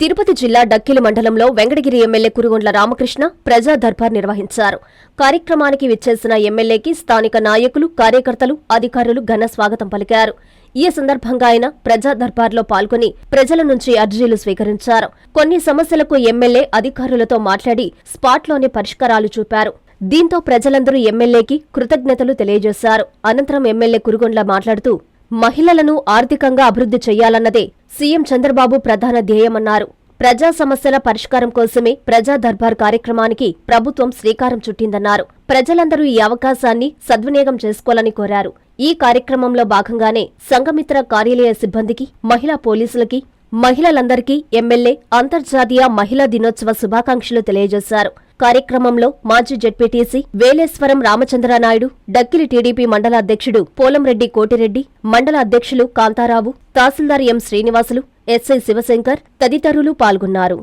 తిరుపతి జిల్లా డక్కిలి మండలంలో వెంకటగిరి ఎమ్మెల్యే కురుగొండ్ల రామకృష్ణ ప్రజా దర్బార్ నిర్వహించారు. కార్యక్రమానికి విచ్చేసిన ఎమ్మెల్యేకి స్థానిక నాయకులు కార్యకర్తలు అధికారులు ఘన స్వాగతం పలికారు. ఈ సందర్భంగా ఆయన ప్రజా దర్బార్లో పాల్గొని ప్రజల నుంచి అర్జీలు స్వీకరించారు. కొన్ని సమస్యలకు ఎమ్మెల్యే అధికారులతో మాట్లాడి స్పాట్లోనే పరిష్కారాలు చూపారు. దీంతో ప్రజలందరూ ఎమ్మెల్యేకి కృతజ్ఞతలు తెలియజేశారు. అనంతరం ఎమ్మెల్యే కురుగొండ్ల మాట్లాడుతూ మహిళలను ఆర్థికంగా అభివృద్ధి చేయాలన్నదే సీఎం చంద్రబాబు ప్రధాన ధ్యేయమన్నారు. ప్రజా సమస్యల పరిష్కారం కోసమే ప్రజా దర్బార్ కార్యక్రమానికి ప్రభుత్వం శ్రీకారం చుట్టిందన్నారు. ప్రజలందరూ ఈ అవకాశాన్ని సద్వినియోగం చేసుకోవాలని కోరారు. ఈ కార్యక్రమంలో భాగంగానే సంఘమిత్ర కార్యాలయ సిబ్బందికి మహిళా పోలీసులకి మహిళలందరికీ ఎమ్మెల్యే అంతర్జాతీయ మహిళా దినోత్సవ శుభాకాంక్షలు తెలియజేశారు. కార్యక్రమంలో మాజీ జడ్పీటీసీ వేలేశ్వరం రామచంద్రనాయుడు డక్కిలి టీడీపీ మండల అధ్యక్షుడు పోలంరెడ్డి కోటిరెడ్డి మండల అధ్యక్షులు కాంతారావు తహసీల్దార్ ఎం శ్రీనివాసులు ఎస్ఐ శివశంకర్ తదితరులు పాల్గొన్నారు.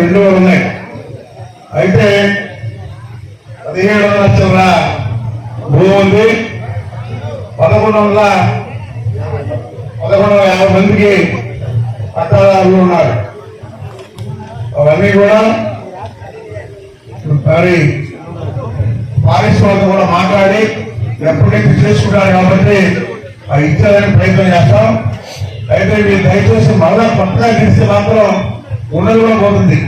రెండు ఉన్నాయి. అయితే పదిహేడు లక్షల భూమి ఉంది. పదకొండు వందల పదకొండు యాభై మందికి పట్టాదారులు ఉన్నారు. అవన్నీ కూడా మరి ఫారెస్ట్ వాళ్ళతో కూడా మాట్లాడి ఎప్పుడైతే చేసుకుంటారు కాబట్టి అది ఇచ్చేదానికి ప్రయత్నం చేస్తాం అయితే మీరు దయచేసి మళ్ళా కొత్తగా గెలిస్తే మాత్రం ఉన్నది కూడా పోతుంది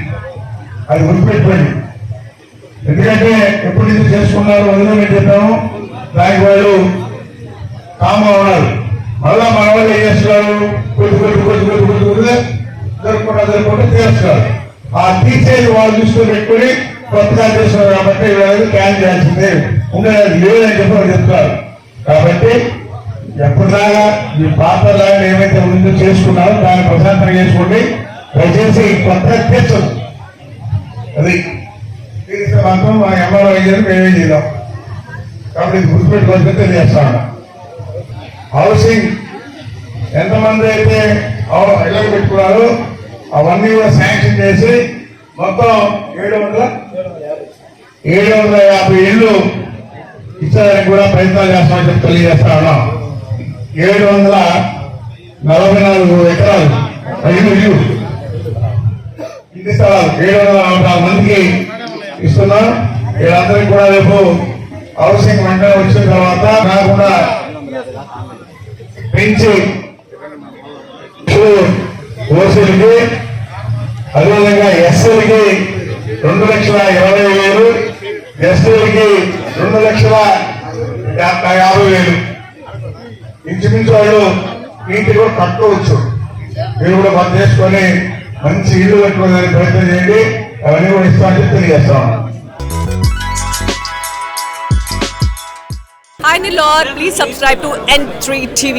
అది గుర్తుపెట్టుకోండి ఎందుకంటే ఎప్పుడు ఇది చేసుకున్నారు మేము చెప్పాము దానికి వాళ్ళు కామ్గా ఉన్నారు మళ్ళా మన వాళ్ళు ఏం చేస్తున్నారు కొద్ది కొద్ది కొద్ది కొద్ది కొద్ది కొద్దిగా జరుపుకుంటా జరుపుకుంటూ తీరుస్తున్నారు ఆ తీసేది వాళ్ళు చూసుకొని పెట్టుకొని కొత్తగా చేస్తున్నారు కాబట్టి వీళ్ళు క్యాన్ చేయాల్సిందే. ఉండేది లేదని చెప్పి వాళ్ళు చెప్తారు కాబట్టి ఎప్పటిలాగా మీ పాత్రలాగా ఏమైతే ఉందో చేసుకున్నారో దాన్ని ప్రశాంతం చేసుకోండి. దయచేసి కొత్తగా తీర్చదు అది తీరిస్తే మాత్రం మా ఎంఆర్ఓ గారు మేమే చేద్దాం. కాబట్టి ఇది గుర్తుపెట్టుకోవాల్సి తెలియజేస్తాను హౌసింగ్ ఎంతమంది అయితే హౌ- ఇళ్ళకి పెట్టుకున్నారో అవన్నీ కూడా శాంక్షన్ చేసి మొత్తం ఏడు వందల ఏడు వందల యాభై ఇళ్ళు ఇచ్చేదానికి కూడా ప్రయత్నాలు చేస్తామని చెప్పి తెలియజేస్తా ఉన్నాం ఏడు వందల నలభై నాలుగు ఎకరాలు ఐదు ఇల్లు ఇంటి స్థలాలు ఏడు వందల నలభై నాలుగు మందికి ఇస్తున్నాం వీళ్ళందరికీ కూడా రేపు హౌసింగ్ వెంటనే వచ్చిన తర్వాత కాకుండా పెంచి ఓసీలకి అదేవిధంగా ఎస్సీలకి రెండు లక్షల ఇరవై వేలు ఎస్టీలకి రెండు లక్షల యాభై వేలు. ఇంచుమించు వాళ్ళు ఇంటి కూడా కట్టుకోవచ్చు. మీరు కూడా పని చేసుకొని మంచి ఇల్లు కట్టుకోవడానికి ప్రయత్నం చేయండి. అవన్నీ కూడా ఇస్తామని తెలియజేస్తాం. Hi Lord, please subscribe to N3 TV.